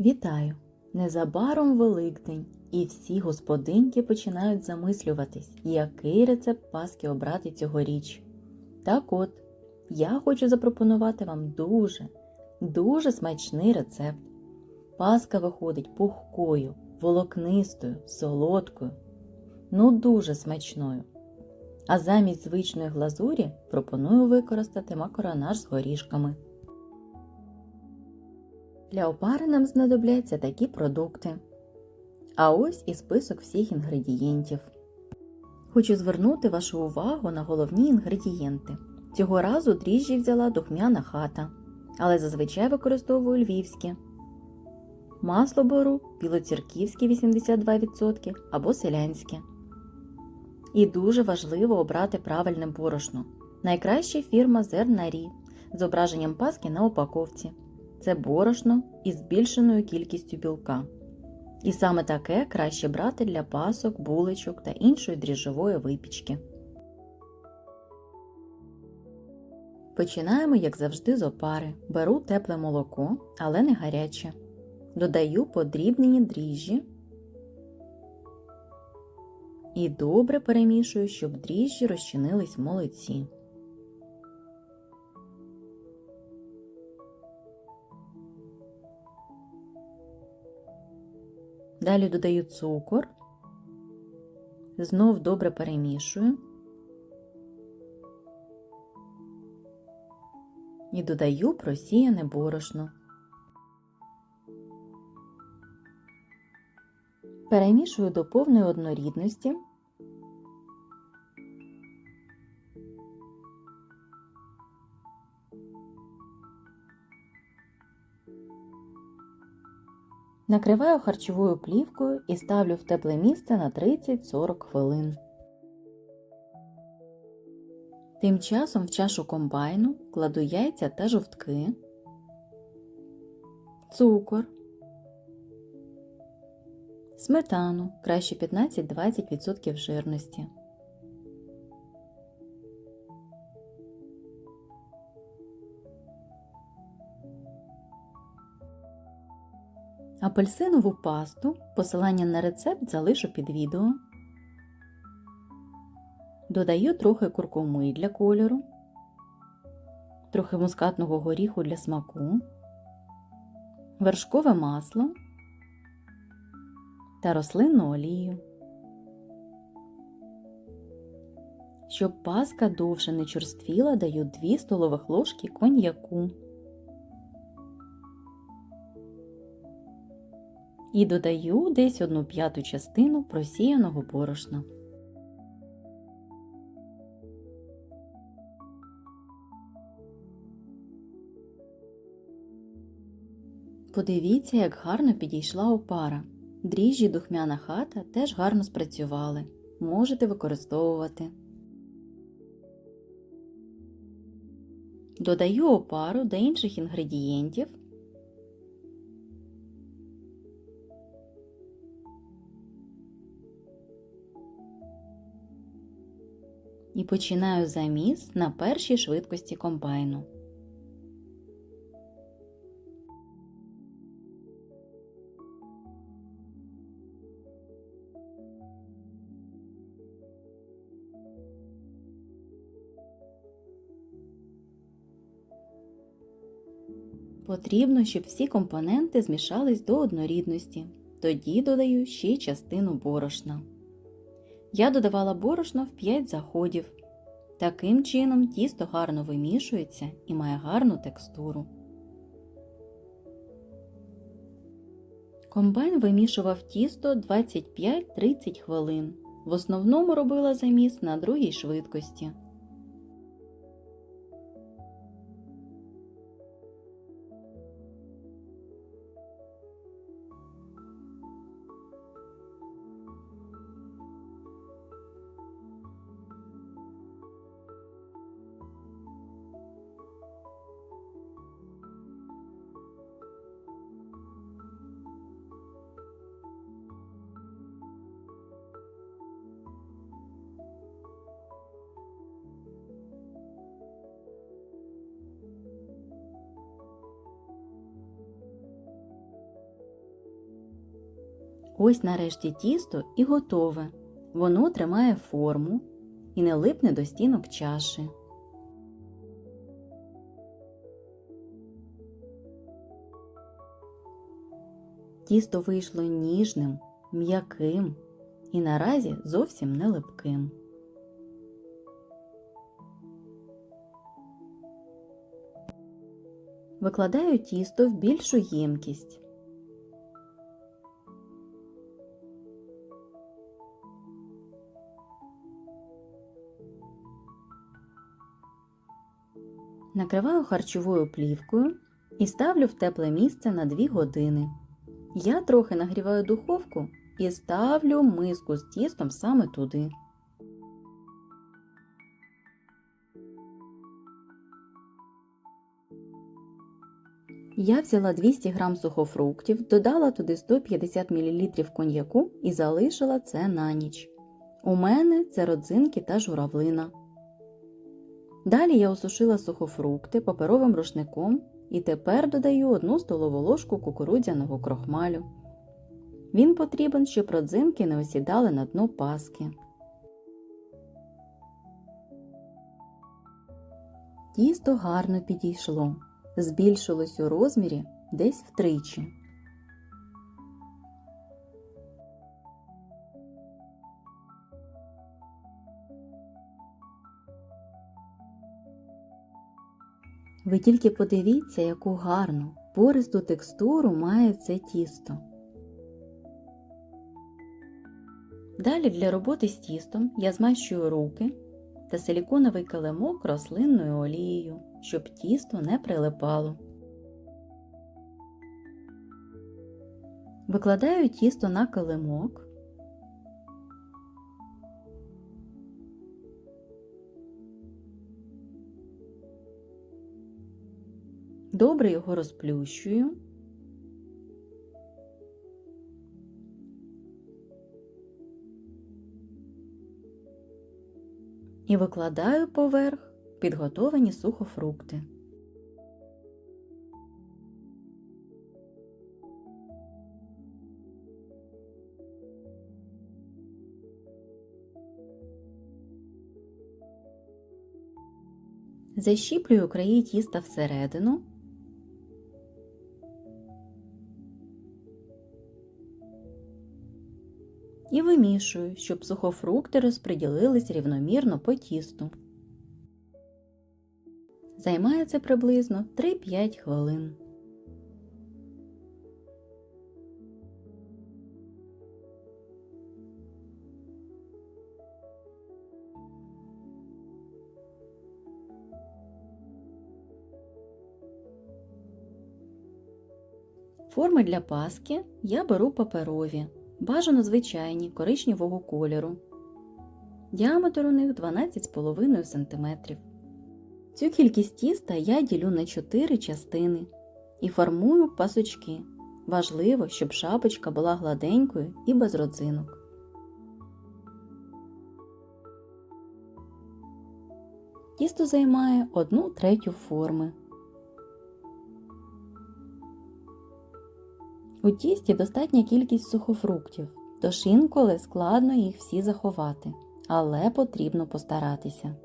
Вітаю! Незабаром Великдень, і всі господинки починають замислюватись, який рецепт паски обрати цьогоріч. Так от, я хочу запропонувати вам дуже, дуже смачний рецепт. Паска виходить пухкою, волокнистою, солодкою, ну дуже смачною. А замість звичної глазурі пропоную використати макаронаж з горішками. Для опари нам знадобляться такі продукти. А ось і список всіх інгредієнтів. Хочу звернути вашу увагу на головні інгредієнти. Цього разу дріжджі взяла духмяна хата, але зазвичай використовую львівські. Масло беру білоцерківське 82% або селянське. І дуже важливо обрати правильне борошно. Найкраща фірма Зернарі з зображенням паски на упаковці. Це борошно із збільшеною кількістю білка. І саме таке краще брати для пасок, булочок та іншої дріжджової випічки. Починаємо, як завжди, з опари. Беру тепле молоко, але не гаряче. Додаю подрібнені дріжджі і добре перемішую, щоб дріжджі розчинились в молоці. Далі додаю цукор, знов добре перемішую і додаю просіяне борошно. Перемішую до повної однорідності. Накриваю харчовою плівкою і ставлю в тепле місце на 30-40 хвилин. Тим часом в чашу комбайну кладу яйця та жовтки, цукор, сметану краще 15-20% жирності. Апельсинову пасту, посилання на рецепт залишу під відео. Додаю трохи куркуми для кольору, трохи мускатного горіху для смаку, вершкове масло та рослинну олію. Щоб паска довше не черствіла, даю 2 столових ложки коньяку. І додаю десь одну п'яту частину просіяного борошна. Подивіться, як гарно підійшла опара. Дріжджі духмяна хата теж гарно спрацювали. Можете використовувати. Додаю опару до інших інгредієнтів. І починаю заміс на першій швидкості комбайну. Потрібно, щоб всі компоненти змішались до однорідності. Тоді додаю ще частину борошна. Я додавала борошно в 5 заходів. Таким чином тісто гарно вимішується і має гарну текстуру. Комбайн вимішував тісто 25-30 хвилин. В основному робила заміс на другій швидкості. Ось нарешті тісто і готове. Воно тримає форму і не липне до стінок чаші. Тісто вийшло ніжним, м'яким і наразі зовсім не липким. Викладаю тісто в більшу ємкість. Накриваю харчовою плівкою і ставлю в тепле місце на 2 години. Я трохи нагріваю духовку і ставлю миску з тістом саме туди. Я взяла 200 г сухофруктів, додала туди 150 мл коньяку і залишила це на ніч. У мене це родзинки та журавлина. Далі я осушила сухофрукти паперовим рушником і тепер додаю 1 столову ложку кукурудзяного крохмалю. Він потрібен, щоб родзинки не осідали на дно паски. Тісто гарно підійшло, збільшилось у розмірі десь втричі. Ви тільки подивіться, яку гарну, пористу текстуру має це тісто. Далі для роботи з тістом я змащую руки та силіконовий килимок рослинною олією, щоб тісто не прилипало. Викладаю тісто на килимок. Добре його розплющую. І викладаю поверх підготовані сухофрукти. Защіплюю краї тіста всередину. І вимішую, щоб сухофрукти розподілились рівномірно по тісту. Займає це приблизно 3-5 хвилин. Форми для паски я беру паперові, бажано звичайні коричневого кольору. Діаметр у них 12,5 см. Цю кількість тіста я ділю на 4 частини і формую пасочки. Важливо, щоб шапочка була гладенькою і без родзинок. Тісто займає 1 третю форми. У тісті достатня кількість сухофруктів, тож інколи складно їх всі заховати, але потрібно постаратися.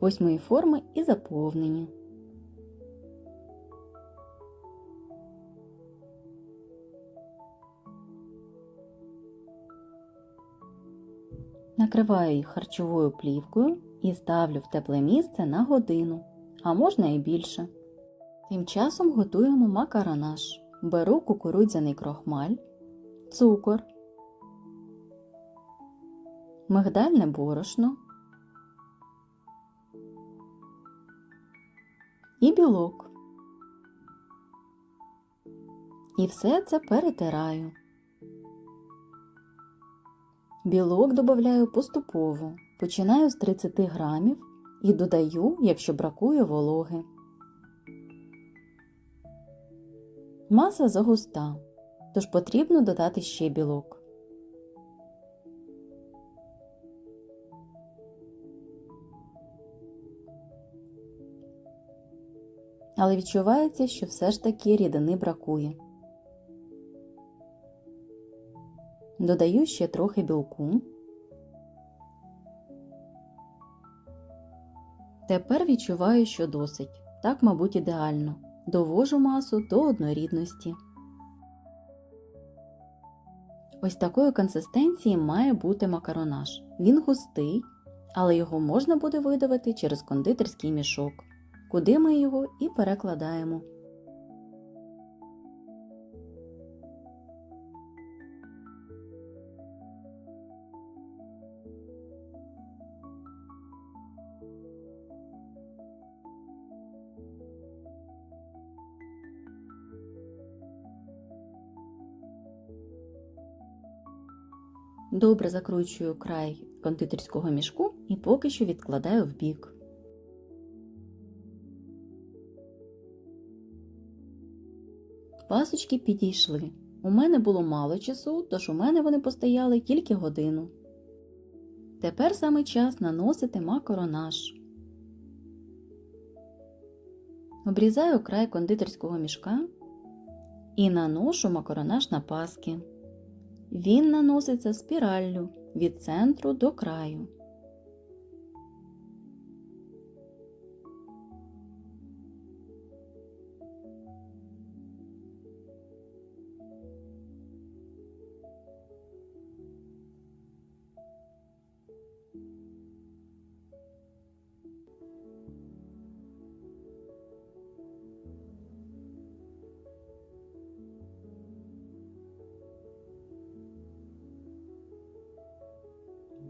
Ось мої форми і заповнені. Накриваю їх харчовою плівкою і ставлю в тепле місце на годину, а можна і більше. Тим часом готуємо макаронаж. Беру кукурудзяний крохмаль, цукор, мигдальне борошно і білок. І все це перетираю. Білок додаю поступово. Починаю з 30 грамів і додаю, якщо бракує вологи. Маса загуста, тож потрібно додати ще білок. Але відчувається, що все ж таки рідини бракує. Додаю ще трохи білку. Тепер відчуваю, що досить. Так, мабуть, ідеально. Довожу масу до однорідності. Ось такої консистенції має бути макаронаж. Він густий, але його можна буде видавити через кондитерський мішок, куди ми його і перекладаємо. Добре закручую край кондитерського мішку і поки що відкладаю в бік. Пасочки підійшли. У мене було мало часу, тож у мене вони постояли тільки годину. Тепер саме час наносити макаронаж. Обрізаю край кондитерського мішка і наношу макаронаж на паски. Він наноситься спіраллю від центру до краю.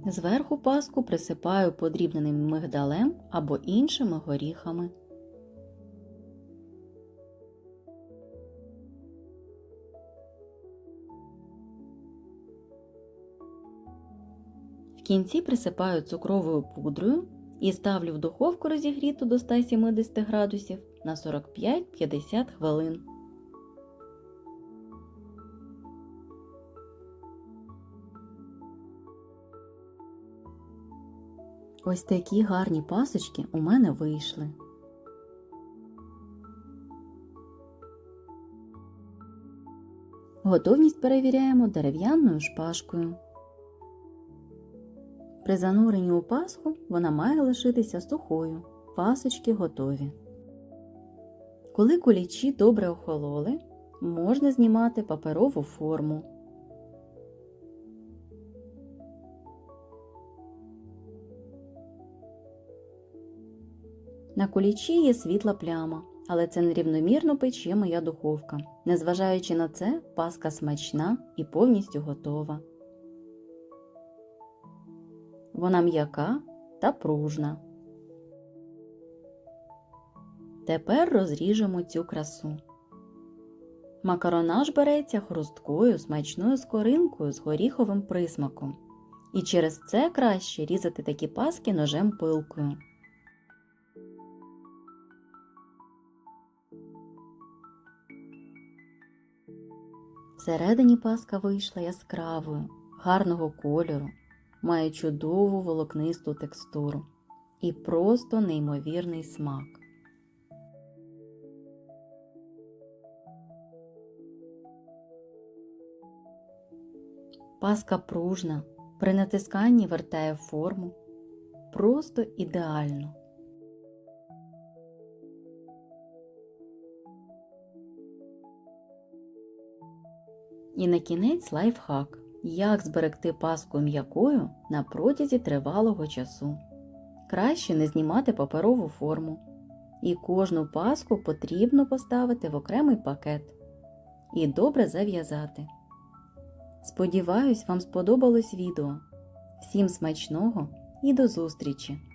Зверху паску присипаю подрібненим мигдалем або іншими горіхами. В кінці присипаю цукровою пудрою і ставлю в духовку розігріту до 170 градусів на 45-50 хвилин. Ось такі гарні пасочки у мене вийшли. Готовність перевіряємо дерев'яною шпажкою. При зануренні у паску вона має лишитися сухою. Пасочки готові. Коли кулічі добре охололи, можна знімати паперову форму. На кулічі є світла пляма, але це нерівномірно пече моя духовка. Незважаючи на це, паска смачна і повністю готова. Вона м'яка та пружна. Тепер розріжемо цю красу. Макаронаж береться хрусткою смачною скоринкою з горіховим присмаком. І через це краще різати такі паски ножем пилкою. Всередині паска вийшла яскравою, гарного кольору, має чудову волокнисту текстуру і просто неймовірний смак. Паска пружна, при натисканні вертає форму. Просто ідеально. І на кінець лайфхак. Як зберегти паску м'якою на протязі тривалого часу. Краще не знімати паперову форму. І кожну паску потрібно поставити в окремий пакет і добре зав'язати. Сподіваюсь, вам сподобалось відео. Всім смачного і до зустрічі!